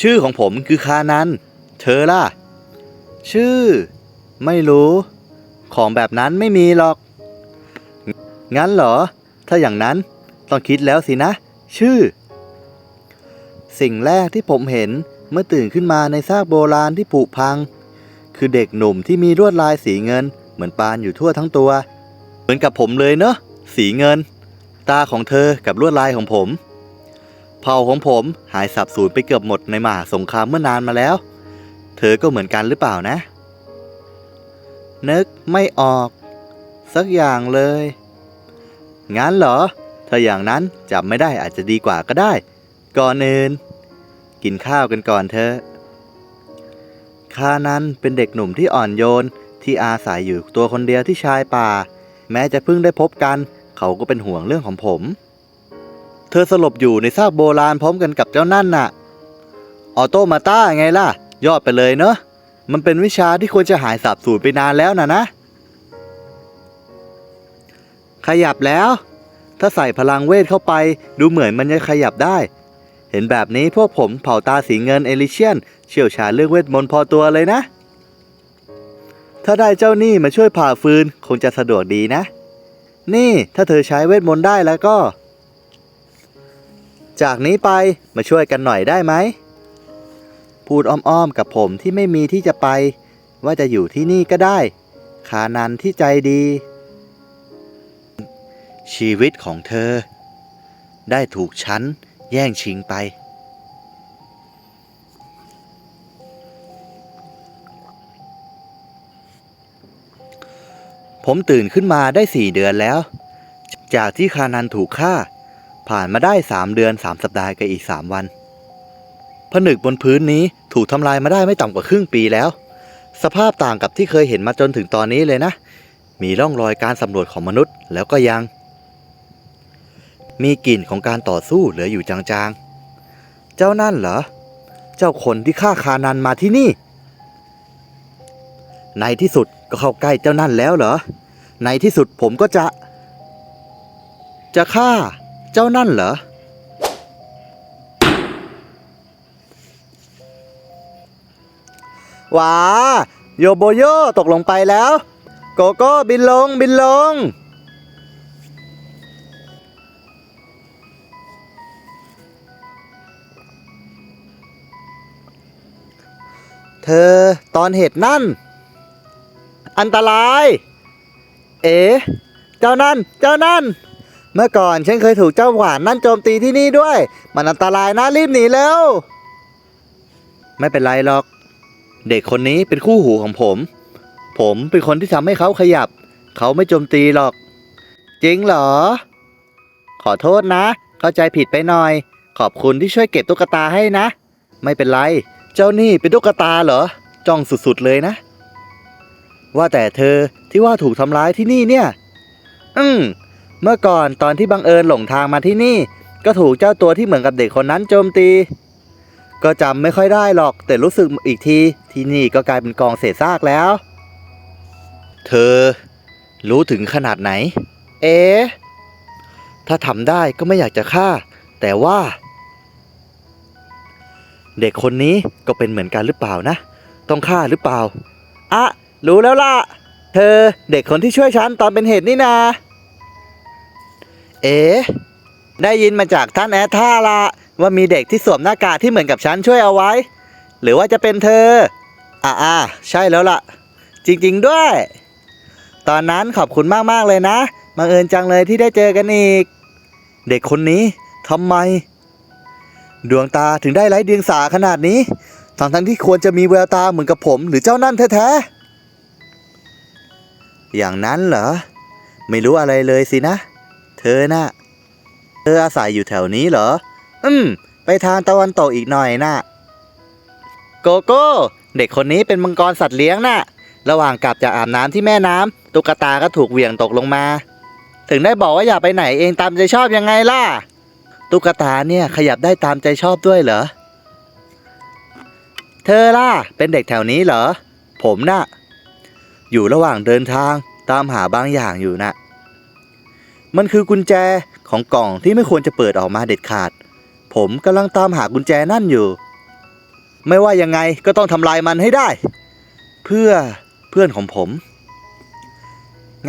ชื่อของผมคือคานัน เธอล่ะ ชื่อ ไม่รู้ ของแบบนั้นไม่มีหรอก งั้นเหรอ ถ้าอย่างนั้นต้องคิดแล้วสินะ ชื่อ สิ่งแรกที่ผมเห็นเมื่อตื่นขึ้นมาในซากโบราณที่ผุพัง คือเด็กหนุ่มที่มีลวดลายสีเงิน เหมือนปานอยู่ทั่วทั้งตัว เหมือนกับผมเลยเนอะสีเงิน ตาของเธอกับลวดลายของผม เผ่าของผมหายสับสูญไปเกือบหมดในมหาสงครามเมื่อนานมาแล้ว เธอก็เหมือนกันหรือเปล่านะ นึกไม่ออก สักอย่างเลย งั้นเหรอ ถ้าอย่างนั้นจับไม่ได้อาจจะดีกว่าก็ได้ ก่อนอื่น กินข้าวกันก่อนเถอะคานั้นเป็นเด็กหนุ่มที่อ่อนโยนที่อาศัยอยู่ตัวคนเดียวที่ชายป่า แม้จะเพิ่งได้พบกัน เขาก็เป็นห่วงเรื่องของผม เธอสลบอยู่ในซากโบราณพร้อมกันกับเจ้านั่นน่ะ ออโตมาต้าไงล่ะ ยอดไปเลยเนอะมันเป็นวิชาที่ควรจะหายสาบสูญไปนานแล้วนะนะ ขยับแล้ว ถ้าใส่พลังเวทเข้าไป ดูเหมือนมันจะขยับได้ เห็นแบบนี้พวกผมเผ่าตาสีเงินเอลิเชียน เชี่ยวชาญเรื่องเวทมนต์พอตัวเลยนะ ถ้าได้เจ้านี่มาช่วยผ่าฟืน คงจะสะดวกดีนะ นี่ถ้าเธอใช้เวทมนต์ได้แล้วก็ จากนี้ไปมาช่วยกันหน่อยได้ไหม พูดอ้อมๆกับผมที่ไม่มีที่จะไป ว่าจะอยู่ที่นี่ก็ได้ คานันที่ใจดี ชีวิตของเธอ ได้ถูกฉันแย่งชิงไป ผมตื่นขึ้นมาได้สี่เดือนแล้ว จากที่คานันถูกฆ่า ผ่านมาได้สามเดือนสามสัปดาห์กับอีกสามวัน ผนึกบนพื้นนี้ถูกทำลายมาได้ไม่ต่ำกว่าครึ่งปีแล้ว สภาพต่างกับที่เคยเห็นมาจนถึงตอนนี้เลยนะ มีร่องรอยการสำรวจของมนุษย์แล้วก็ยัง มีกลิ่นของการต่อสู้เหลืออยู่จางๆ เจ้านั่นเหรอ เจ้าคนที่ฆ่าคานันมาที่นี่ ในที่สุดก็เข้าใกล้เจ้านั่นแล้วเหรอ ในที่สุดผมก็จะ จะฆ่า เจ้านั่นเหรอ ว้า โยโบโยตกลงไปแล้ว โกโก้บินลงบินลง เธอตอนเหตุนั่น อันตราย เอ๋ เจ้านั่น เจ้านั่น เมื่อก่อนฉันเคยถูกเจ้าหวานนั่นโจมตีที่นี่ด้วย มันอันตรายนะรีบหนีแล้วไม่เป็นไรหรอก เด็กคนนี้เป็นคู่หูของผม ผมเป็นคนที่ทำให้เขาขยับ เขาไม่โจมตีหรอก จริงเหรอ ขอโทษนะ เข้าใจผิดไปหน่อย ขอบคุณที่ช่วยเก็บตุ๊กตาให้นะ ไม่เป็นไร เจ้านี่เป็นตุ๊กตาเหรอ จ้องสุดๆเลยนะ ว่าแต่เธอที่ว่าถูกทำร้ายที่นี่เนี่ย อืม เมื่อก่อนตอนที่บังเอิญหลงทางมาที่นี่ ก็ถูกเจ้าตัวที่เหมือนกับเด็กคนนั้นโจมตี ก็จำไม่ค่อยได้หรอกแต่รู้สึกอีกที ที่นี่ก็กลายเป็นกองเศษซากแล้ว เธอ รู้ถึงขนาดไหน เอ๊ะถ้าทำได้ก็ไม่อยากจะฆ่า แต่ว่า เด็กคนนี้ก็เป็นเหมือนกันหรือเปล่านะ ต้องฆ่าหรือเปล่า อะ รู้แล้วล่ะ เธอ เด็กคนที่ช่วยฉันตอนเป็นเหตุนี่นา เอ๋ได้ยินมาจากท่านแอท่าละว่ามีเด็กที่สวมหน้ากากที่เหมือนกับฉันช่วยเอาไว้ หรือว่าจะเป็นเธอ อ่าอ่าใช่แล้วล่ะ จริง ๆ ด้วย ตอนนั้นขอบคุณมาก ๆ เลยนะบังเอิญจังเลยที่ได้เจอกันอีก เด็กคนนี้ทำไม ดวงตาถึงได้ไร้เดียงสาขนาดนี้ ทั้งทั้งที่ควรจะมีแววตาเหมือนกับผม หรือเจ้านั่นแท้ๆอย่างนั้นเหรอ ไม่รู้อะไรเลยสินะ ธอน่ะ เธออาศัยอยู่แถวนี้เหรอ อืม ไปทางตะวันตกอีกหน่อยน่ะ โกโก้ เด็กคนนี้เป็นมังกรสัตว์เลี้ยงน่ะ ระหว่างกลับจากอาบน้ำที่แม่น้ำตุ๊กตาก็ถูกเหวี่ยงตกลงมา ถึงได้บอกว่าอย่าไปไหนเองตามใจชอบยังไงล่ะ ตุ๊กตาเนี่ยขยับได้ตามใจชอบด้วยเหรอ เธอล่ะ เป็นเด็กแถวนี้เหรอ ผมน่ะ อยู่ระหว่างเดินทางตามหาบางอย่างอยู่น่ะ มันคือกุญแจของกล่องที่ไม่ควรจะเปิดออกมาเด็ดขาด ผมกำลังตามหากุญแจนั่นอยู่ ไม่ว่ายังไงก็ต้องทำลายมันให้ได้ เพื่อเพื่อนของผม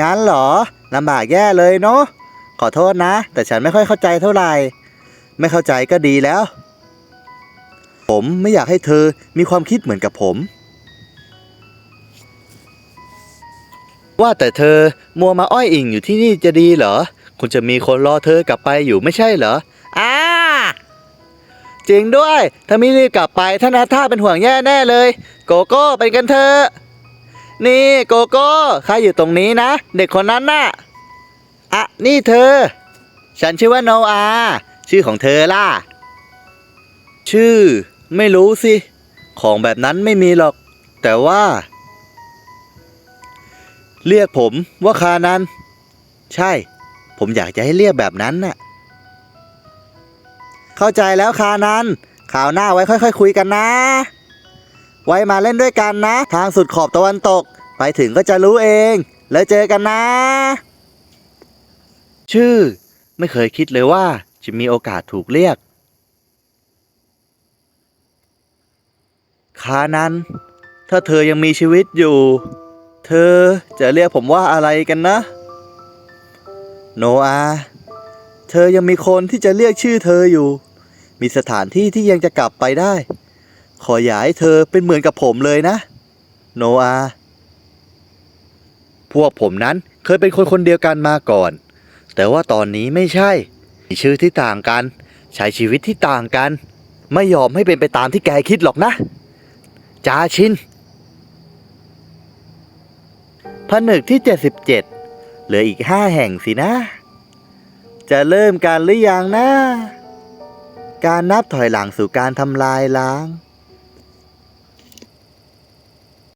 งั้นเหรอลำบากแย่เลยเนาะขอโทษนะ แต่ฉันไม่ค่อยเข้าใจเท่าไหร่ ไม่เข้าใจก็ดีแล้ว ผมไม่อยากให้เธอมีความคิดเหมือนกับผม ว่าแต่เธอมัวมาอ้อยอิงอยู่ที่นี่จะดีเหรอ คุณจะมีคนรอเธอกลับไปอยู่ไม่ใช่เหรออ่าจริงด้วย ถ้าไม่รีบกลับไปท่านอาท่าเป็นห่วงแย่แน่เลย โกโก้ไปกันเถอะนี่โกโก้ข้าอยู่ตรงนี้นะ เด็กคนนั้นน่ะอะนี่เธอ ฉันชื่อว่าโนอาชื่อของเธอล่ะ ชื่อ ไม่รู้สิ ของแบบนั้นไม่มีหรอก แต่ว่า เรียกผมว่าคานัน ใช่ ผมอยากจะให้เรียกแบบนั้นน่ะ เข้าใจแล้วคานันข่าวหน้าไว้ค่อยๆคุยกันนะ ไว้มาเล่นด้วยกันนะ ทางสุดขอบตะวันตก ไปถึงก็จะรู้เอง แล้วเจอกันนะ ชื่อ ไม่เคยคิดเลยว่าจะมีโอกาสถูกเรียก คานันถ้าเธอยังมีชีวิตอยู่ เธอจะเรียกผมว่าอะไรกันนะ โนอา เธอยังมีคนที่จะเรียกชื่อเธออยู่ มีสถานที่ที่ยังจะกลับไปได้ ขออย่าให้เธอเป็นเหมือนกับผมเลยนะ โนอา พวกผมนั้นเคยเป็นคนคนเดียวกันมาก่อน แต่ว่าตอนนี้ไม่ใช่ มีชื่อที่ต่างกัน ใช้ชีวิตที่ต่างกัน ไม่ยอมให้เป็นไปตามที่แกคิดหรอกนะ จาชินผนึกที่ 77 เหลืออีกห้าแห่งสินะ จะเริ่มการหรือยังนะ การนับถอยหลังสู่การทำลายล้าง